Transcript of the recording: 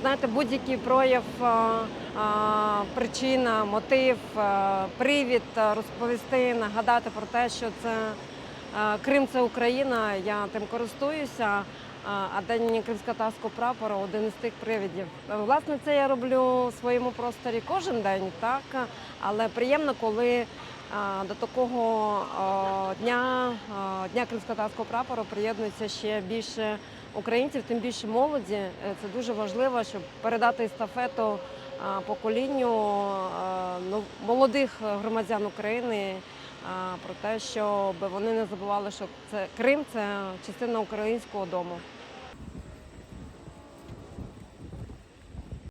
Знаєте, будь-який прояв, а, а, причина, мотив, привід розповісти, нагадати про те, що це Крим це Україна. Я тим користуюся. А День кримськотарського прапора один із тих привідів. Е, Власне, це я роблю в своєму просторі кожен день, так але приємно, коли до такого дня кримськотарського прапору приєднується ще більше українців, тим більше молоді. Е, Це дуже важливо, щоб передати естафету поколінню а, ну, молодих громадян України про те, щоб вони не забували, що це Крим це частина українського дому.